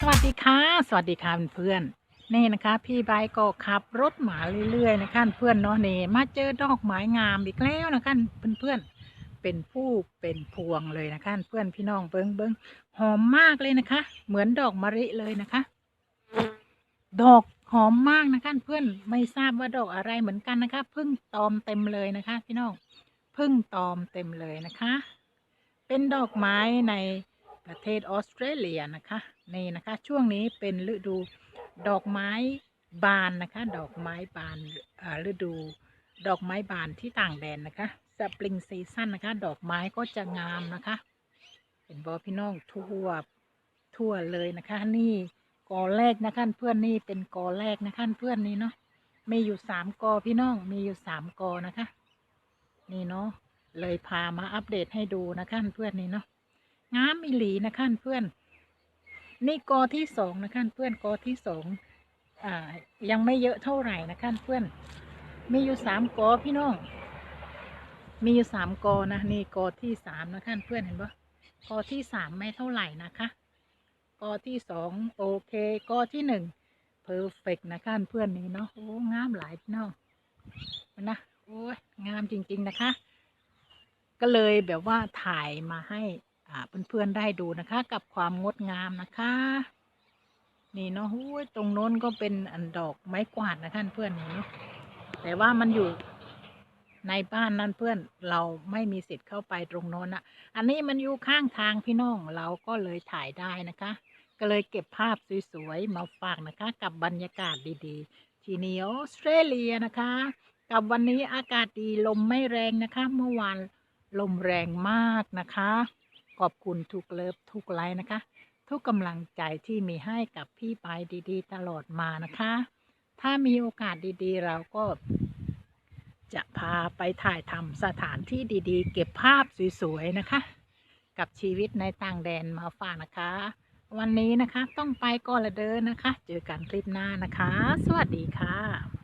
สวัสดีค่ะ สวัสดีค่ะเพื่อนๆนี่นะคะ พี่ใบก็ขับรถมาเรื่อยๆนะคะเพื่อนเนาะนี่มาเจอดอกไม้งามอีกแล้วนะคะเพื่อนๆเป็นผู้เป็นพวงเลยนะคะเพื่อนพี่น้องเบิ้งเบิ้งหอมมากเลยนะคะ เหมือนดอกมะลิเลยนะคะ ดอกหอมมากนะคะเพื่อนไม่ทราบว่าดอกอะไรเหมือนกันนะคะพึ่งตอมเต็มเลยนะคะ พี่น้องพึ่งตอมเต็มเลยนะคะ เป็นดอกไม้ใน ประเทศออสเตรเลียนะคะนี่นะคะช่วงนี้เป็นฤดูดอกไม้บานนะคะ ดอกไม้บานฤดูดอกไม้บานที่ต่างแดนนะคะสปริงซีซั่นนะคะ ดอกไม้ก็จะงามนะคะ เห็นบอพี่น้องทั่วทั่วเลยนะคะ นี่กอแรกนะคะเพื่อนนี่เป็นกอแรกนะคะเพื่อนนี่เนาะมีอยู่สามกอพี่น้องมีอยู่สามกอนะคะ นี่เนาะเลยพามาอัปเดตให้ดูนะคะเพื่อนนี่เนาะ งามอีหลีนะคะเพื่อน นี่กอที่สองนะคะเพื่อนกอที่สองอ่า ยังไม่เยอะเท่าไหร่นะคะเพื่อน มีอยู่สามกอพี่น้อง มีอยู่สามกอนะนี่กอที่สามนะคะเพื่อนเห็นปะกอที่สามไม่เท่าไหร่นะคะกอที่สองโอเคกอที่หนึ่งเพอร์เฟกนะคะเพื่อนนี่เนาะโอ้งามหลายพี่น้องนะโอ้ยงามจริง ๆนะคะ ก็เลยแบบว่าถ่ายมาให้ เพื่อนๆได้ดูนะคะ กับความงดงามนะคะ นี่เนาะหูยตรงโน้นก็เป็นอันดอกไม้กวาดนะคะเพื่อนนี่เนาะแต่ว่ามันอยู่ในบ้านนั่นเพื่อนเราไม่มีสิทธิ์เข้าไปตรงโน้นอะอันนี้มันอยู่ข้างทางพี่น้องเราก็เลยถ่ายได้นะคะ ก็เลยเก็บภาพสวยๆมาฝากนะคะ กับบรรยากาศดีๆ ที่นี่ออสเตรเลียนะคะ กับวันนี้อากาศดีลมไม่แรงนะคะ เมื่อวานลมแรงมากนะคะ ขอบคุณทุกเลิฟทุกไลน์นะคะ ทุกกำลังใจที่มีให้กับพี่ไปดีๆ ตลอดมานะคะ ถ้ามีโอกาสดีๆ เราก็ จะพาไปถ่ายทำสถานที่ดีๆ เก็บภาพสวยๆนะคะ กับชีวิตในต่างแดนมาฝากนะคะ วันนี้นะคะต้องไปก่อนละเดินนะคะ เจอกันคลิปหน้านะคะ สวัสดีค่ะ